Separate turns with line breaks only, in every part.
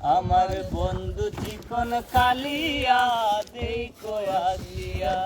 আমার বন্ধু চিকন কালিয়া, দেখো আসিয়া।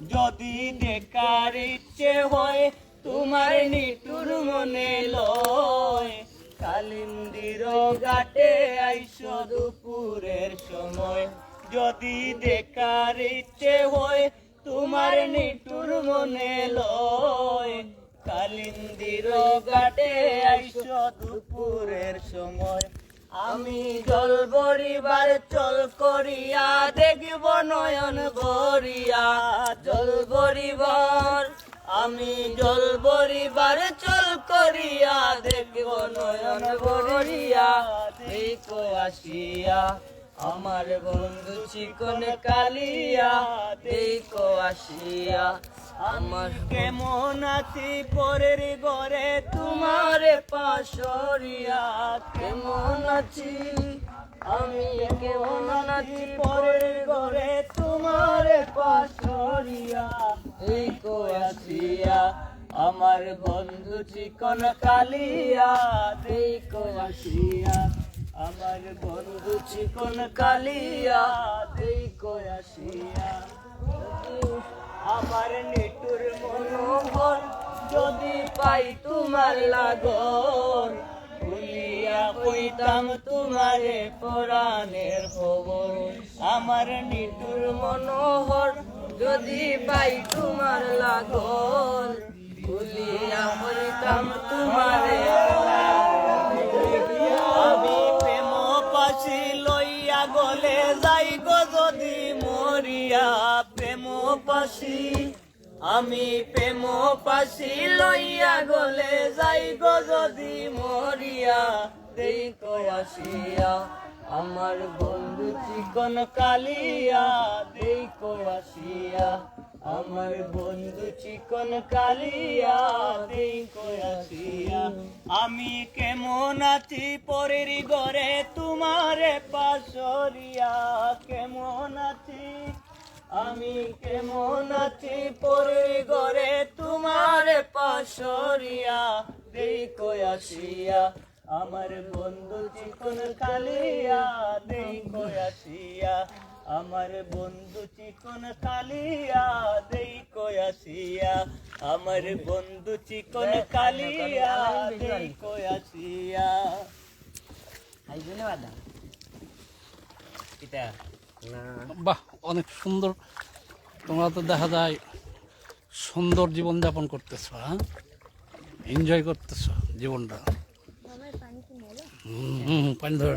যদি দেখার ইচ্ছে হয়, তোমার নিটুর মনে লয়। কালিন্দির ঘাটে আইসো দুপুরের সময়। যদি দেখার ইচ্ছে হয়, তোমার নিটুর মনে লয়। কালিন্দির ঘাটে আইসো দুপুরের সময়। আমি জল বরিবার চল করিয়া দেখব নয়ন ভরিয়া। জল বরিবার আমি জল বরিবার চল করিয়া দেখব নয়ন ভরিয়া। দেখো আসিয়া, আমার বন্ধু চিকন কালিয়া, দেখো আসিয়া আমার কেমন আছি পরের ঘরে তোমার পাশরিয়া। কেমন আছি? আমি কেমন আছি পরের ঘরে তোমার পাশরিয়া। এই কো আসিয়া, আমার বন্ধু চিকন কালিয়া। দেখো আসিয়া, আমার বন্ধু চিকন কালিয়া। দেখো আসিয়া। আমার নেটুর মনোহর যদি পাই তোমার লাগর, ভুলিয়া কইতাম তোমারে পরাণের খবর। আমার নিটুর মনোহর যদি পাই তোমার লাগর, ভুলিয়া কইতাম তোমারে আমি প্রেম পাশি লইয়া গলে যাই গো যদি মরিয়া। পাশি আমি প্রেম পাশি লইয়া গলে যাই গো যদি মরিয়া। দেখো আসিয়া, আমার বন্ধু চিকন কালিয়া। দেখো আসিয়া, আমার বন্ধু চিকন কালিয়া। দেখো আসিয়া, আমি কেমন আছি পরের ঘরে তোমারে পাশরিয়া। কেমন আছি? আমি কেমন আছি পরের ঘরে তোমার পাশরিয়া দেখো আসিয়া? আমার বন্ধু চিকন কালিয়া দেখো আসিয়া? আমার বন্ধু চিকন কালিয়া দেখো আসিয়া? আমার বন্ধু চিকন কালিয়া দেখো আসিয়া? এটা
বাহ। অনেক সুন্দর। তোমরা তো দেখা যায় সুন্দর জীবনযাপন করতেছো হ্যাঁ? এনজয় করতেছ জীবনটা। হুম, পানি ধরে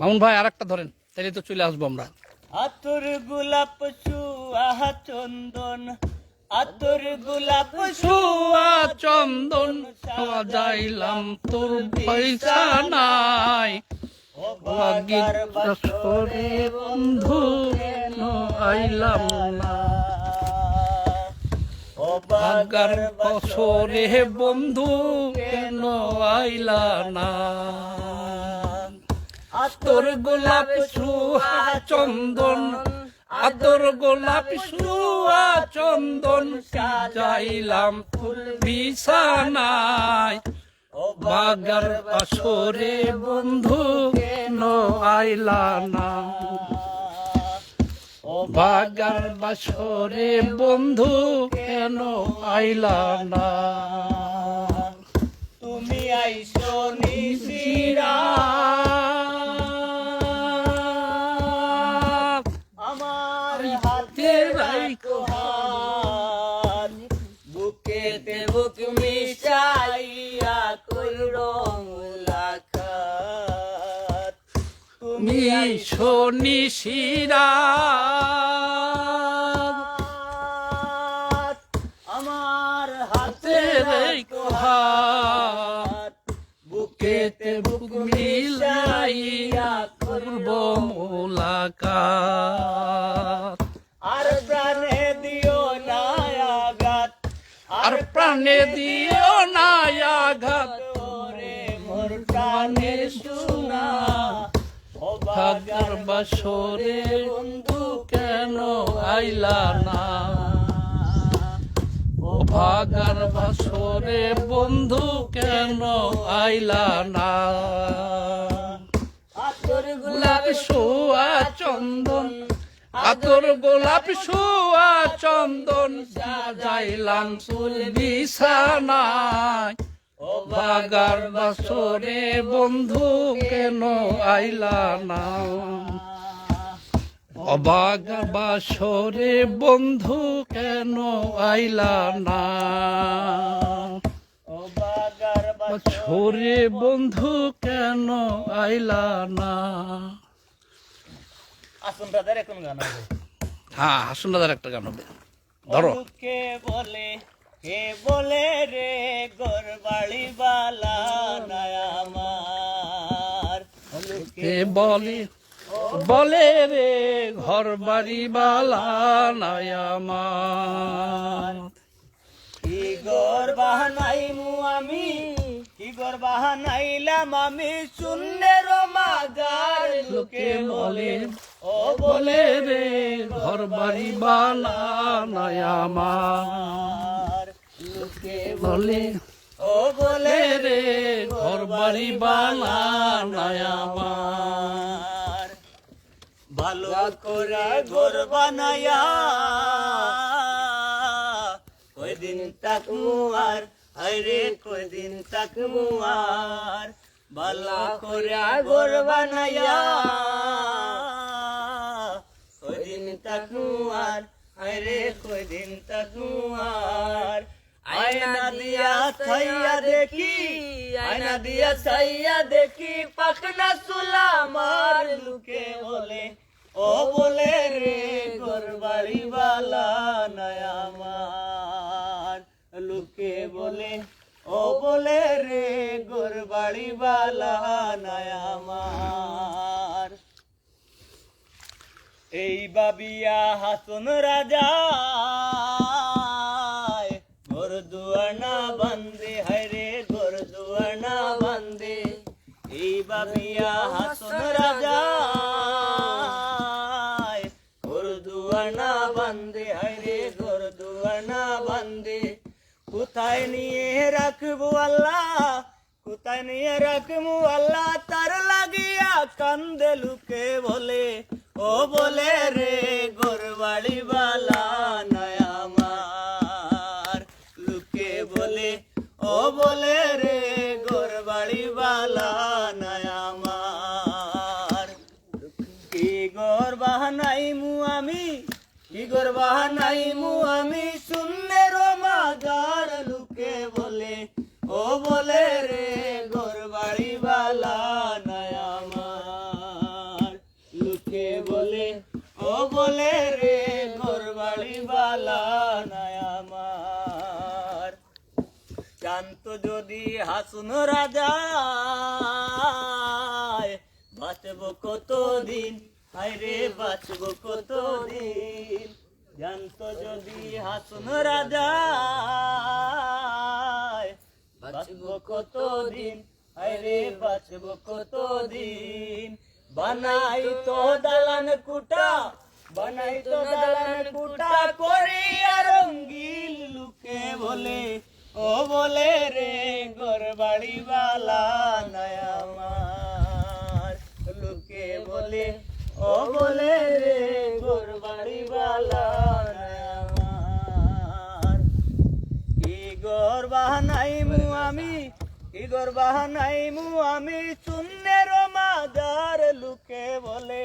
মামুন ভাই আর একটা ধরেন তাহলে তো চলে আসব আমরা।
আতর গোলাপ সুয়া চন্দন আতর গোলাপ
সুয়া চন্দন যাইলাম তোর পয়সা নাই।
বাগার
বাসরে বন্ধু আইলাম না? বাগার বছরে বন্ধু কেন আইলা না? তোর গোলাপ সুহা চন্দন, আতর গোলাপ সুহা চন্দন যাইলাম ফুল বিছানায়। বাগার আসরে বন্ধু কেন আইলা না? বাগার বাসরে বন্ধু কেন আইলা না?
তুমি আইসো নিশিরা তুমি
তুমি শনি শিরা
হাত আমার হাতে রাখো বুকেতে বুক মিশাইয়া
করব মোলাকাত।
আর প্রাণে দিও না আঘাত।
আর প্রাণে দিও না আঘাত।
বাগার
বাসরে বন্ধু কেন আইলা না?
ও
ভাগার বাসরে বন্ধু কেন আইলা না?
আতর
গোলাপ সোয়া চন্দন, আতর গোলাপ সোয়া চন্দন যাইলাম চুল বিছানায়। বাগার বাসরে বন্ধু কেন আইলা না অবাগার বাসরে বন্ধু কেন আইলা না ছোরে বন্ধু কেন আইলা না
আসুন ব্রাদার এখন গান হবে।
হ্যাঁ আসুন দাদার একটা গান হবে। ধরো।
কে বলে কে বলে বাড়ি বালা আমার
বলে? বলে রে ঘর বাড়ি বালা নাই আমার
কি বাহানাইমু আমি? কি গর বাহানাইলাম আমি? শূন্যের মাগার লোকে বলে। ও
বলে রে ঘর বাড়ি বালা নাই আমার
লোকে
বলে
বলে
রে ঘর বাড়ি বালা আমার।
ভালো করে ঘর বানায়া। কয়দিন তাকমু আর? আরে কয়দিন তাকমু আর? ভালো করে ঘর বানায়া। কয়দিন তাকমু আর? আরে কয়দিন তাকমু আর? আয়না দিয়া ছাইয়া দেখি আয়না দিয়া ছাইয়া দেখি পাখনা সুলা মার লুকে বলে ও বলে রে ঘর বাড়ি বালা নয়া আমার লুকে বলে ও বলে রে ঘর বাড়ি বালা নয়া আমার এই বাবিয়া হাসন রাজা দুয়ানা বন্দে হরে গোর দুয়ানা বন্দে এই বাবিয়া হাসন রাজা। গোর দুয়ানা বন্দে হরে গোর দুয়ানা বন্দে কোথায় নিয়ে রাখব আল্লাহ? কোথায় নিয়ে রাখব আল্লাহ? তার লাগিয়া কান্দে লুকে বলে, ও বলে রে গোরবাড়ি বালা ও বলে রে গোরবাড়ি বালা নয়া আমার। কি গর বাহানাই মু আমি? কি গর বাহানাই মু আমি? শূন্যের মাগার লুকে বলে, ও বলে রে যদি হাসুন রাজা, বাঁচব কতদিন? হায়রে, বাঁচব কতদিন? জানত যদি হাসুন রাজা, বাঁচব কতদিন? হায়রে, বাঁচব কতদিন? বানাই তো দালান কুটা, বানাই তো দালান কুটা, করি আর রঙ্গিল লুকে বলে। ও বলে রে ঘর বাড়িওয়ালা নয়ামার। লোকে বলে, ও বলে রে ঘর বাড়িওয়ালা আমি, কি ঘর বাহানাই আমি চুন্নের মাদার লোকে বলে